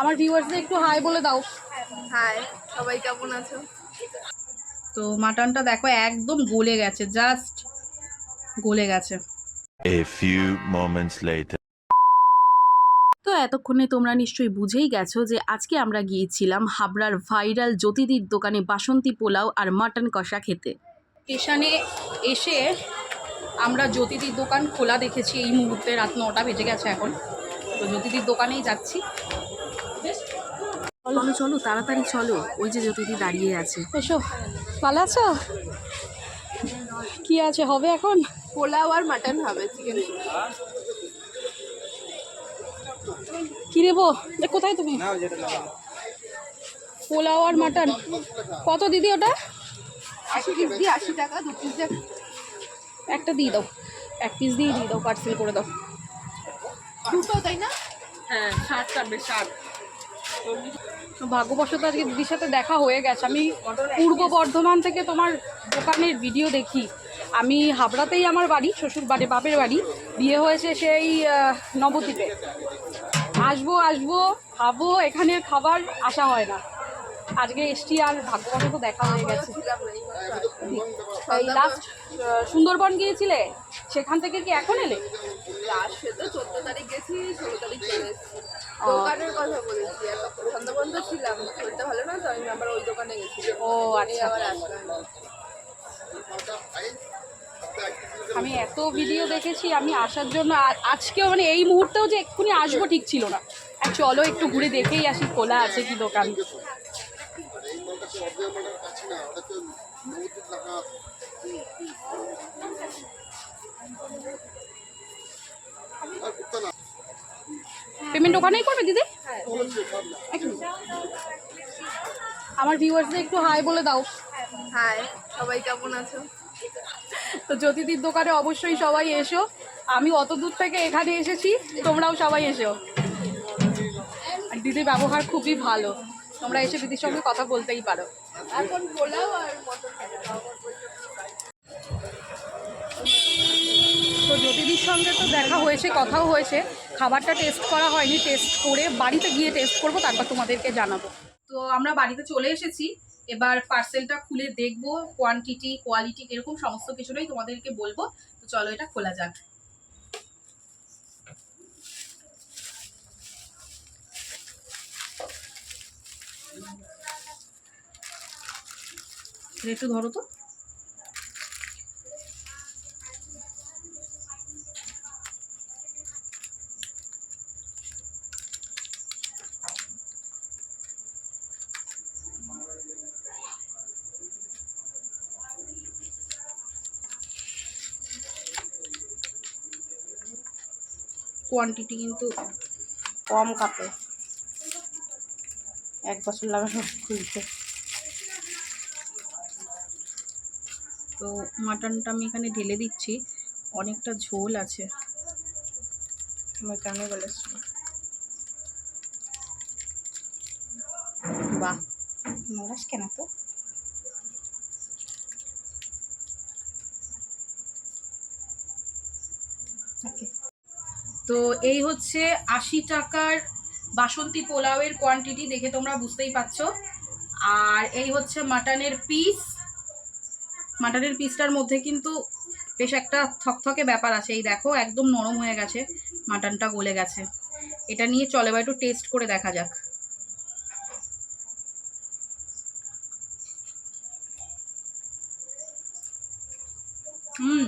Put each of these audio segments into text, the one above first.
আমার ভিউয়ার্সদের একটু হাই বলে দাও। হাই সবাই কেমন আছো? তো মাটনটা দেখো একদম গলে গেছে জাস্ট গলে গেছে। A few moments later. তো এতক্ষণে তোমরা নিশ্চয়ই বুঝেই গেছো যে আজকে আমরা গিয়েছিলাম হাবড়ার ভাইরাল জ্যোতিদির দোকানে বাসন্তী পোলাও আর মাটন কষা খেতে। স্টেশনে এসে আমরা জ্যোতিদির দোকান খোলা দেখেছি এই মুহূর্তে রাত নটা বেজে গেছে এখন। তো জ্যোতিদির দোকানেই যাচ্ছি। চলো চলো তাড়াতাড়ি চলো। ওই যে জ্যোতিদি দাঁড়িয়ে আছে। এসো ভালো আছো? কি আছে হবে এখন? পোলাও আর মাটন হবে চিকেন কি রেবো এ কোথায় তুমি? পোলাও আর মাটন। কত দিদি ওটা? আশি পিস দিয়ে আশি টাকা দু পিস একটা দিয়ে দাও। এক পিস দিয়ে দিয়ে দাও পার্সেল করে দাও। দুটো তাই না? হ্যাঁ ষাট কাটবে ষাট ভাগ্যবশত আজকে দিদির সাথে দেখা হয়ে গেছে। আমি পূর্ব বর্ধমান থেকে তোমার দোকানের ভিডিও দেখি। আমি হাবড়াতেই আমার বাড়ি শ্বশুর বাড়ি বাপের বাড়ি। বিয়ে হয়েছে সেই নবদ্বীপে। আসব আসব, খাব এখানের খাবার আসা হয় না। আজকে এসছি আর ভাগ্যবশত দেখা হয়ে গেছে। এই লাস্ট সুন্দরবন গিয়েছিলে? সেখান থেকে কি এখন এলে? লাস্টে তো চোদ্দ তারিখ গেছি ষোলো তারিখ চলে এসেছি। ও। দোকানের কথা বলেছি একটা সন্ধ্যাবন্ধ ছিলাম শরীরটা ভালো না তো আমি আবার ওই দোকানে গেছি। ও আচ্ছা। আবার আসলাম। আমি এত ভিডিও দেখেছি আমি আসার জন্য আজকেও মানে এই মুহূর্তেও যে এক্ষুনি আসব ঠিক ছিল না। আর চলো একটু ঘুরে দেখেই আসি খোলা আছে কি দোকান। পেমেন্ট ওখানেই করবে দিদি? আমার ভিউয়ার্সদের একটু হাই বলে দাও। হাই সবাই কেমন আছো? তো জ্যোতিদির দোকানে অবশ্যই সবাই এসো। আমি অত দূর থেকে এখানে এসেছি তোমরাও সবাই এসো। আর দিদির ব্যবহার খুবই ভালো। তোমরা এসে দিদির সঙ্গে কথা বলতেই পারো। এখন পোলাও আর তো জ্যোতিদির সঙ্গে তো দেখা হয়েছে কথাও হয়েছে। খাবারটা টেস্ট করা হয়নি টেস্ট করে বাড়িতে গিয়ে টেস্ট করব তারপর তোমাদেরকে জানাব। তো আমরা বাড়িতে চলে এসেছি। এবার পার্সেলটা খুলে দেখব কোয়ান্টিটি কোয়ালিটি এরকম সমস্ত কিছুটাই তোমাদেরকে বলব। তো চলো এটা খোলা যাক। একটু ধরো তো। কোয়ান্টিটি কিন্তু কম কাপে। এক বছর লাগানো খুলতে তো মাটনটা আমি এখানে ঢেলে দিচ্ছি। অনেকটা ঝোল আছে। কানে বলেছিল বাহ কেন তো? তো এই হচ্ছে আশি টাকার বাসন্তী পোলাওয়ের কোয়ান্টিটি দেখে তোমরা বুঝতেই পারছ। আর এই হচ্ছে মাটনের পিস মাটনের পিসটার মধ্যে কিন্তু বেশ একটা থকথকে ব্যাপার আছে। এই দেখো, একদম নরম হয়ে গেছে, মাটনটা গলে গেছে। এটা নিয়ে চলে বা একটু টেস্ট করে দেখা যাক। হুম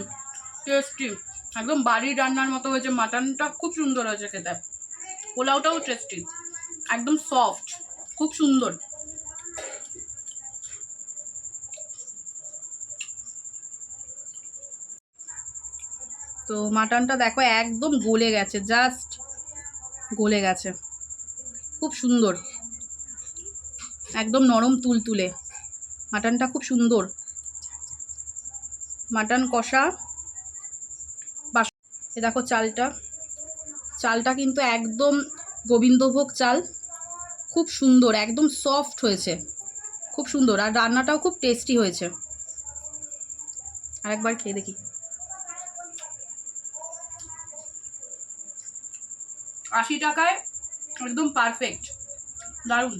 টেস্টি একদম বাড়ির রান্নার মতো হয়েছে। মাটনটা খুব সুন্দর হয়েছে খেতে। পোলাওটাও টেস্টি একদম সফট খুব সুন্দর। তো মাটনটা দেখো একদম গলে গেছে জাস্ট গলে গেছে। খুব সুন্দর। একদম নরম তুলতুলে। মাটনটা খুব সুন্দর। মাটন কষা। বাস এ দেখো চালটা। চালটা কিন্তু একদম গোবিন্দভোগ চাল। খুব সুন্দর, একদম সফট হয়েছে। খুব সুন্দর। আর রান্নাটাও খুব টেস্টি হয়েছে। আরেকবার খেয়ে দেখি। আশি টাকায় একদম পারফেক্ট দারুণ।